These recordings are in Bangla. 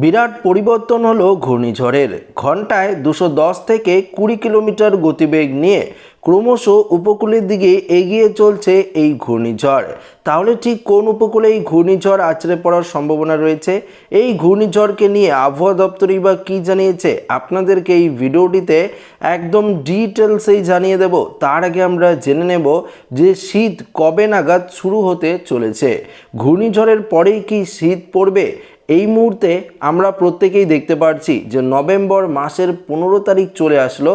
বিরাট পরিবর্তন হলো ঘূর্ণিঝড়ের। ঘন্টায় দুশো দশ থেকে কুড়ি কিলোমিটার গতিবেগ নিয়ে ক্রমশ উপকূলের দিকে এগিয়ে চলছে এই ঘূর্ণিঝড়। তাহলে ঠিক কোন উপকূলে এই ঘূর্ণিঝড় আছড়ে পড়ার সম্ভাবনা রয়েছে? এই ঘূর্ণিঝড়কে নিয়ে আবহাওয়া দপ্তরই বা কী জানিয়েছে? আপনাদেরকে এই ভিডিওটিতে একদম ডিটেলসেই জানিয়ে দেব। তার আগে আমরা জেনে নেব যে শীত কবে নাগাদ শুরু হতে চলেছে। ঘূর্ণিঝড়ের পরেই কি শীত পড়বে? এই মুহূর্তে আমরা প্রত্যেকেই দেখতে পাচ্ছি যে নভেম্বর মাসের পনেরো তারিখ চলে আসলো।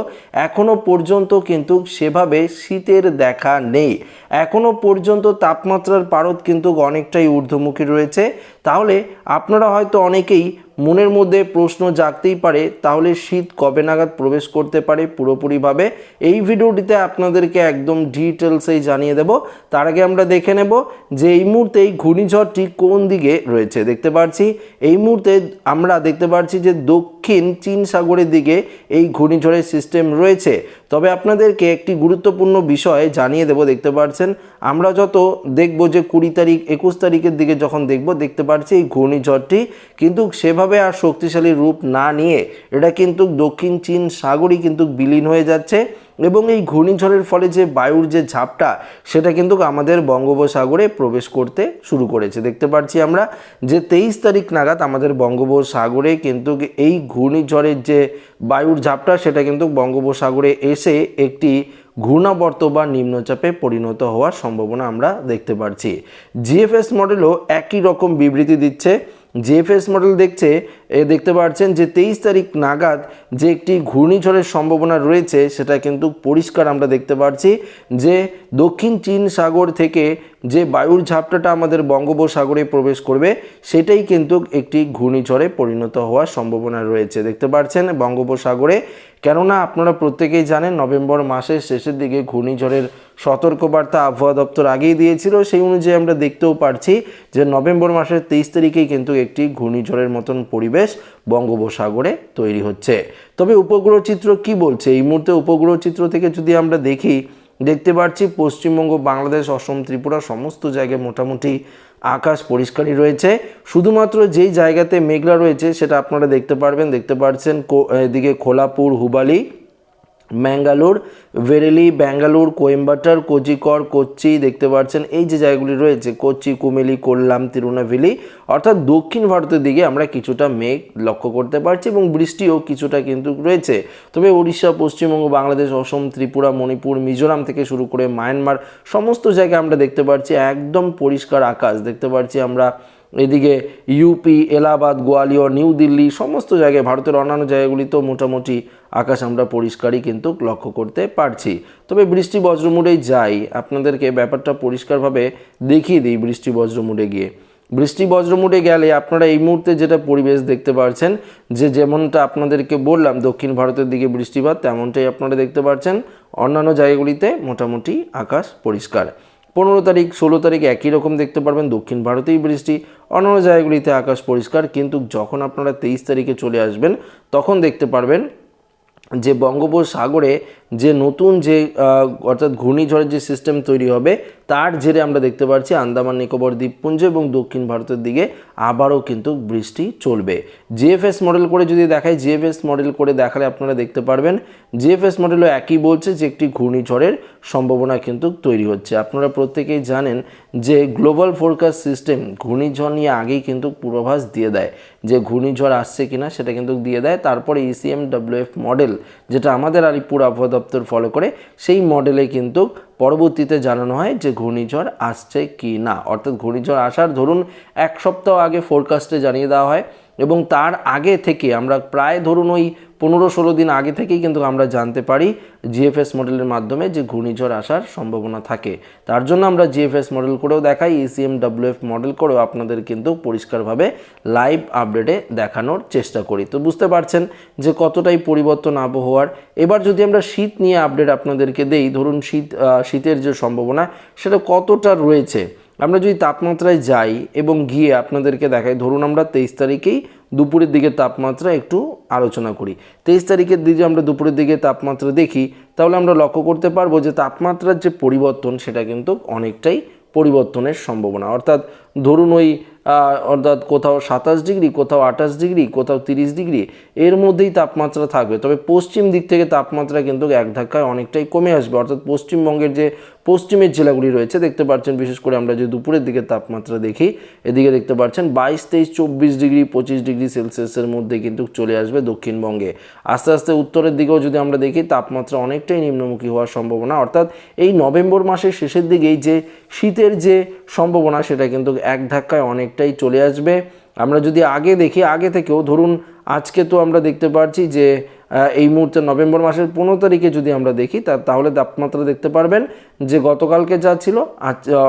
এখনও পর্যন্ত কিন্তু সেভাবে শীতের দেখা নেই। এখনও পর্যন্ত তাপমাত্রার পারদ কিন্তু অনেকটাই ঊর্ধ্বমুখী রয়েছে। তাহলে আপনারা হয়তো অনেকেই মনের মধ্যে প্রশ্ন জাগতেই পারে, তাহলে শীত কবে নাগাদ প্রবেশ করতে পারে পুরোপুরিভাবে। এই ভিডিওটিতে আপনাদেরকে একদম ডিটেলসেই জানিয়ে দেব। তার আগে আমরা দেখে নেব যে এই মুহূর্তে এই ঘূর্ণিঝড়টি কোন দিকে রয়েছে। দেখতে পাচ্ছি এই মুহূর্তে আমরা দেখতে পাচ্ছি যে দক্ষিণ চীন সাগরের দিকে এই ঘূর্ণিঝড়ের সিস্টেম রয়েছে। তবে আপনাদেরকে একটি গুরুত্বপূর্ণ বিষয় জানিয়ে দেব, দেখতে পাচ্ছেন আমরা যত দেখব যে কুড়ি তারিখ, একুশ তারিখের দিকে যখন দেখব, দেখতে পাচ্ছি এই ঘূর্ণিঝড়টি কিন্তু সেভাবে আর শক্তিশালী রূপ না নিয়ে এটা কিন্তু দক্ষিণ চীন সাগরই কিন্তু বিলীন হয়ে যাচ্ছে। এবং এই ঘূর্ণিঝড়ের ফলে যে বায়ুর যে ঝাপটা, সেটা কিন্তু আমাদের বঙ্গোপসাগরে প্রবেশ করতে শুরু করেছে। দেখতে পাচ্ছি আমরা যে তেইশ তারিখ নাগাদ আমাদের বঙ্গোপসাগরে কিন্তু এই ঘূর্ণিঝড়ের যে বায়ুর ঝাপটা, সেটা কিন্তু বঙ্গোপসাগরে এসে একটি ঘূর্ণাবর্ত বা নিম্নচাপে পরিণত হওয়ার সম্ভাবনা আমরা দেখতে পাচ্ছি জিএফএস মডেলও একই রকম বিবৃতি দিচ্ছে। জিএফএস মডেল দেখছে, এ দেখতে পাচ্ছেন যে তেইশ তারিখ নাগাদ যে একটি ঘূর্ণিঝড়ের সম্ভাবনা রয়েছে, সেটা কিন্তু পরিষ্কার আমরা দেখতে পাচ্ছি যে দক্ষিণ চীন সাগর থেকে যে বায়ুর ঝাপটাটা আমাদের বঙ্গোপসাগরে প্রবেশ করবে, সেটাই কিন্তু একটি ঘূর্ণিঝড়ে পরিণত হওয়ার সম্ভাবনা রয়েছে। দেখতে পাচ্ছেন বঙ্গোপসাগরে। কেননা আপনারা প্রত্যেকেই জানেন, নভেম্বর মাসের শেষের দিকে ঘূর্ণিঝড়ের সতর্কবার্তা আবহাওয়া দপ্তর আগেই দিয়েছিল। সেই অনুযায়ী আমরা দেখতেও পারছি যে নভেম্বর মাসের তেইশ তারিখেই কিন্তু একটি ঘূর্ণিঝড়ের মতন পরিবেশ বঙ্গোপসাগরে তৈরি হচ্ছে। তবে উপগ্রহ চিত্র কি বলছে? এই মুহূর্তে উপগ্রহ চিত্র থেকে যদি আমরা দেখি দেখতে পাচ্ছি পশ্চিমবঙ্গ, বাংলাদেশ, অসম, ত্রিপুরা সমস্ত জায়গায় মোটামুটি আকাশ পরিষ্কারই রয়েছে। শুধুমাত্র যেই জায়গাতে মেঘলা রয়েছে সেটা আপনারা দেখতে পারবেন। দেখতে পাচ্ছেন এদিকে খোলাপুর হুবালি ম্যাঙ্গালোর ভেরেলি ব্যাঙ্গালোর, কোয়েম্বাটার কোজিকর কোচ্চি দেখতে পাচ্ছেন। এই যে জায়গাগুলি রয়েছে কোচি কুমেলি কোল্লাম, তিরুনাভেলি, অর্থাৎ দক্ষিণ ভারতের দিকে আমরা কিছুটা মেঘ লক্ষ্য করতে পারছি এবং বৃষ্টিও কিছুটা কিন্তু রয়েছে। তবে উড়িষ্যা পশ্চিমবঙ্গ, বাংলাদেশ, অসম, ত্রিপুরা, মণিপুর, মিজোরাম থেকে শুরু করে মায়ানমার, সমস্ত জায়গায় আমরা দেখতে পাচ্ছি একদম পরিষ্কার আকাশ। দেখতে পাচ্ছি আমরা এদিকে ইউপি এলাহাবাদ, গোয়ালিয়র, নিউ দিল্লি, সমস্ত জায়গায় ভারতের অন্যান্য জায়গাগুলিতেও মোটামুটি আকাশ আমরা পরিষ্কারই কিন্তু লক্ষ্য করতে পারছি। তবে বৃষ্টি বজ্রমুড়েই যাই, আপনাদেরকে ব্যাপারটা পরিষ্কারভাবে দেখিয়ে দিই বৃষ্টি বজ্রমুড়ে গিয়ে। বৃষ্টি বজ্রমুড়ে গেলে আপনারা এই মুহূর্তে যেটা পরিবেশ দেখতে পাচ্ছেন যে যেমনটা আপনাদেরকে বললাম, দক্ষিণ ভারতের দিকে বৃষ্টিপাত, তেমনটাই আপনারা দেখতে পাচ্ছেন অন্যান্য জায়গাগুলিতে মোটামুটি আকাশ পরিষ্কার। পনেরো তারিখ, ষোলো তারিখ একই রকম দেখতে পারবেন। দক্ষিণ ভারতেই বৃষ্টি, অন্যান্য জায়গাগুলিতে আকাশ পরিষ্কার, কিন্তু যখন আপনারা তেইশ তারিখে চলে আসবেন, তখন দেখতে পারবেন যে বঙ্গোপসাগরে যে নতুন যে অর্থাৎ ঘূর্ণিঝড়ের যে সিস্টেম তৈরি হবে, তার জেরে আমরা দেখতে পাচ্ছি আন্দামান, নিকোবর, দ্বীপপুঞ্জ এবং দক্ষিণ ভারতের দিকে আবারও কিন্তু বৃষ্টি চলবে। জিএফএস মডেল করে যদি দেখায় জিএফএস মডেল করে দেখালে আপনারা দেখতে পারবেন জিএফএস মডেলও একই বলছে যে একটি ঘূর্ণিঝড়ের সম্ভাবনা কিন্তু তৈরি হচ্ছে। আপনারা প্রত্যেকেই জানেন যে গ্লোবাল ফোরকাস্ট সিস্টেম ঘূর্ণিঝড় নিয়ে আগেই কিন্তু পূর্বাভাস দিয়ে দেয় যে ঘূর্ণিঝড় আসছে কিনা সেটা কিন্তু দিয়ে দেয়। তারপরে ইসিএম ডাব্লিউএফ মডেল যেটা আমাদের আলিপুর আবহাওয়া দপ্তর ফলো করে সেই মডেলে কিন্তু পরবর্তীতে জানানো হয় যে ঘূর্ণিঝড় আসছে কি না। অর্থাৎ ঘূর্ণিঝড় আসার ধরুন এক সপ্তাহ আগে ফোরকাস্টে জানিয়ে দেওয়া হয় এবং তার আগে থেকে আমরা প্রায় ধরুন ওই পনেরো ষোলো দিন আগে থেকেই কিন্তু আমরা জানতে পারি জিএফএস মডেলের মাধ্যমে যে ঘূর্ণিঝড় আসার সম্ভাবনা থাকে। তার জন্য আমরা জিএফএস মডেল করেও দেখাই ইসিএম ডাব্লিউএফ মডেল করেও আপনাদের কিন্তু পরিষ্কারভাবে লাইভ আপডেটে দেখানোর চেষ্টা করি। তো বুঝতে পারছেন যে কতটাই পরিবর্তন আবহাওয়ার। এবার যদি আমরা শীত নিয়ে আপডেট আপনাদেরকে দেই, ধরুন শীত শীতের যে সম্ভাবনা, সেটা কতটা রয়েছে? আমরা যদি তাপমাত্রায় যাই এবং গিয়ে আপনাদেরকে দেখাই, ধরুন আমরা তেইশ তারিখেই দুপুরের দিকে তাপমাত্রা একটু আলোচনা করি। তেইশ তারিখের দিকে আমরা দুপুরের দিকে তাপমাত্রা দেখি, তাহলে আমরা লক্ষ্য করতে পারব যে তাপমাত্রার যে পরিবর্তন, সেটা কিন্তু অনেকটাই পরিবর্তনের সম্ভাবনা। অর্থাৎ ধরুন ওই অর্থাৎ কোথাও সাতাশ ডিগ্রি, কোথাও আঠাশ ডিগ্রি, কোথাও তিরিশ ডিগ্রি, এর মধ্যেই তাপমাত্রা থাকবে। তবে পশ্চিম দিক থেকে তাপমাত্রা কিন্তু এক ধাক্কায় অনেকটাই কমে আসবে। অর্থাৎ পশ্চিমবঙ্গের যে পশ্চিমের জেলাগুলি রয়েছে, দেখতে পাচ্ছেন বিশেষ করে আমরা যে দুপুরের দিকে তাপমাত্রা দেখি, এদিকে দেখতে পাচ্ছেন বাইশ, তেইশ, চব্বিশ ডিগ্রি, পঁচিশ ডিগ্রি সেলসিয়াসের মধ্যে কিন্তু চলে আসবে দক্ষিণবঙ্গে। আস্তে আস্তে উত্তরের দিকেও যদি আমরা দেখি, তাপমাত্রা অনেকটাই নিম্নমুখী হওয়ার সম্ভাবনা। অর্থাৎ এই নভেম্বর মাসের শেষের দিকেই যে শীতের যে সম্ভাবনা, সেটা কিন্তু এক ধাক্কায় অনেকটাই চলে আসবে। আমরা যদি আগে দেখি, আগে থেকেও ধরুন আজকে তো আমরা দেখতে পাচ্ছি যে এই মুহূর্তে নভেম্বর মাসের পনেরো তারিখে যদি আমরা দেখি, তা তাহলে তাপমাত্রা দেখতে পারবেন যে গতকালকে যা ছিল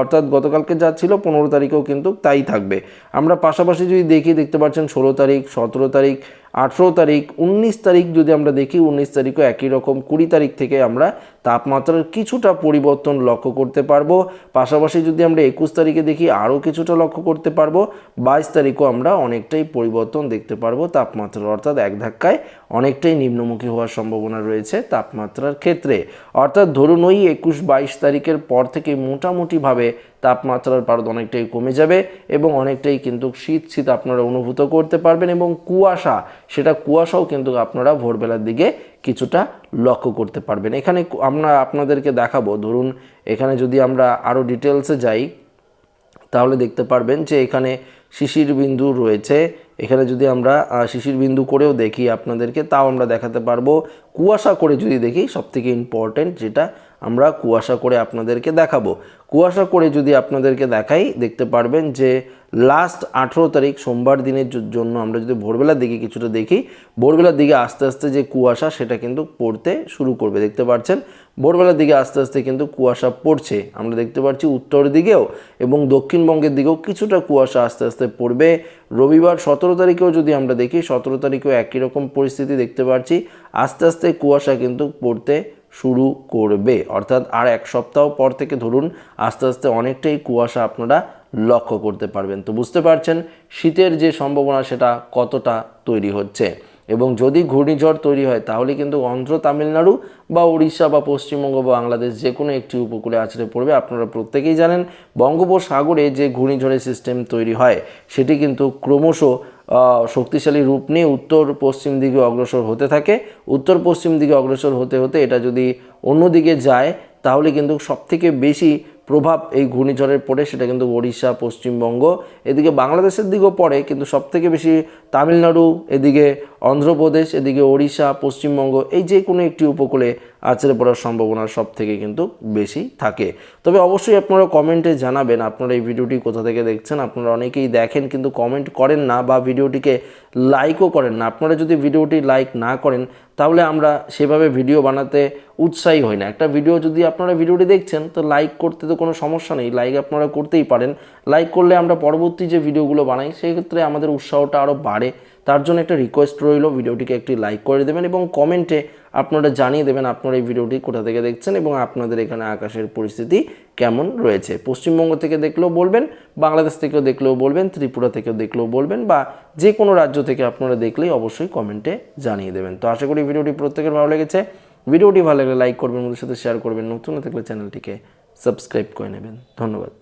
অর্থাৎ গতকালকে যা ছিল পনেরো তারিখেও কিন্তু তাই থাকবে। আমরা পাশাপাশি যদি দেখি, দেখতে পাচ্ছেন ষোলো তারিখ, সতেরো তারিখ আঠেরো তারিখ, উনিশ তারিখ যদি আমরা দেখি, উনিশ তারিখও একই রকম, কুড়ি তারিখ থেকে আমরা তাপমাত্রার কিছুটা পরিবর্তন লক্ষ্য করতে পারব। পাশাপাশি যদি আমরা একুশ তারিখে দেখি, আরও কিছুটা লক্ষ্য করতে পারব। বাইশ তারিখও আমরা অনেকটাই পরিবর্তন দেখতে পারব তাপমাত্রার। অর্থাৎ এক ধাক্কায় অনেকটাই নিম্নমুখী হওয়ার সম্ভাবনা রয়েছে তাপমাত্রার ক্ষেত্রে। অর্থাৎ ধরুন ওই একুশ বাইশ তারিখের পর থেকে মোটামুটিভাবে তাপমাত্রার পারদ অনেকটাই কমে যাবে এবং অনেকটাই কিন্তু শীত শীত আপনারা অনুভূত করতে পারবেন এবং কুয়াশা, সেটা কুয়াশাও কিন্তু আপনারা ভোরবেলার দিকে কিছুটা লক্ষ্য করতে পারবেন। এখানে আমরা আপনাদেরকে দেখাবো, ধরুন এখানে যদি আমরা আরও ডিটেলসে যাই, তাহলে দেখতে পারবেন যে এখানে শিশির বিন্দু রয়েছে। এখানে যদি আমরা শিশির বিন্দু করেও দেখি আপনাদেরকে, তাও আমরা দেখাতে পারব। কুয়াশা করে যদি দেখি, সবথেকে ইম্পর্ট্যান্ট যেটা আমরা কুয়াশা করে আপনাদেরকে দেখাবো। কুয়াশা করে যদি আপনাদেরকে দেখাই, দেখতে পারবেন যে লাস্ট আঠেরো তারিখ সোমবার দিনের জন্য আমরা যদি ভোরবেলার দিকে কিছুটা দেখি, ভোরবেলার দিকে আস্তে আস্তে যে কুয়াশা সেটা কিন্তু পড়তে শুরু করবে। দেখতে পাচ্ছেন? ভোরবেলার দিকে আস্তে আস্তে কিন্তু কুয়াশা পড়ছে। আমরা দেখতে পাচ্ছি উত্তর দিকেও এবং দক্ষিণবঙ্গের দিকেও কিছুটা কুয়াশা আস্তে আস্তে পড়বে। রবিবার সতেরো তারিখেও যদি আমরা দেখি, সতেরো তারিখেও একই রকম পরিস্থিতি দেখতে পাচ্ছি। আস্তে আস্তে কুয়াশা কিন্তু পড়তে শুরু করবে। অর্থাৎ আর এক সপ্তাহ পর থেকে ধরুন আস্তে আস্তে অনেকটাই কুয়াশা আপনারা লক্ষ্য করতে পারবেন। তো বুঝতে পারছেন শীতের যে সম্ভাবনা সেটা কতটা তৈরি হচ্ছে। এবং যদি ঘূর্ণিঝড় তৈরি হয় তাহলে কিন্তু অন্ধ্র তামিলনাড়ু বা উড়িষ্যা বা পশ্চিমবঙ্গ বা বাংলাদেশ যে কোনো একটি উপকূলে আছড়ে পড়বে। আপনারা প্রত্যেকেই জানেন বঙ্গোপসাগরে যে ঘূর্ণিঝড়ের সিস্টেম তৈরি হয় সেটি কিন্তু ক্রমশ শক্তিশালী রূপ নিয়ে উত্তর পশ্চিম দিকে অগ্রসর হতে থাকে। উত্তর পশ্চিম দিকে অগ্রসর হতে হতে এটা যদি অন্যদিকে যায়, তাহলে কিন্তু সবথেকে বেশি প্রভাব এই ঘূর্ণিঝড়ের পড়ে, সেটা কিন্তু ওড়িশা, পশ্চিমবঙ্গ। এদিকে বাংলাদেশের দিকেও পড়ে, কিন্তু সবথেকে বেশি তামিলনাড়ু, এদিকে অন্ধ্রপ্রদেশ, এদিকে ওড়িশা, পশ্চিমবঙ্গ, এই যে কোনো একটি উপকূলে আছড়ে পড়ার সম্ভাবনা সব থেকে কিন্তু বেশি থাকে। তবে অবশ্যই আপনারা কমেন্টে জানাবেন আপনারা এই ভিডিওটি কোথা থেকে দেখছেন, আপনারা অনেকেই দেখেন কিন্তু কমেন্ট করেন না বা ভিডিওটিকে লাইকও করেন না। আপনারা যদি ভিডিওটি লাইক না করেন, তাহলে আমরা সেভাবে ভিডিও বানাতে উৎসাহী হই না। একটা ভিডিও যদি আপনারা ভিডিওটি দেখছেন, তো লাইক করতে তো কোনো সমস্যা নেই লাইক আপনারা করতেই পারেন। লাইক করলে আমরা পরবর্তী যে ভিডিওগুলো বানাই, সেক্ষেত্রে আমাদের উৎসাহটা আরও বাড়ে। তার জন্য একটা রিকোয়েস্ট রইল, ভিডিওটিকে একটি লাইক করে দেবেন এবং কমেন্টে আপনারা জানিয়ে দেবেন আপনারা এই ভিডিওটি কোথা থেকে দেখছেন এবং আপনাদের এখানে আকাশের পরিস্থিতি কেমন রয়েছে। পশ্চিমবঙ্গ থেকে দেখলেও বলবেন, বাংলাদেশ থেকেও দেখলেও বলবেন, ত্রিপুরা থেকেও দেখলেও বলবেন বা যে কোনো রাজ্য থেকে আপনারা দেখলেই অবশ্যই কমেন্টে জানিয়ে দেবেন। তো আশা করি ভিডিওটি প্রত্যেকের ভালো লেগেছে। ভিডিওটি ভালো লাগলে লাইক করবেন ওদের সাথে শেয়ার করবেন। নতুন থাকলে চ্যানেলটিকে সাবস্ক্রাইব করে নেবেন। ধন্যবাদ।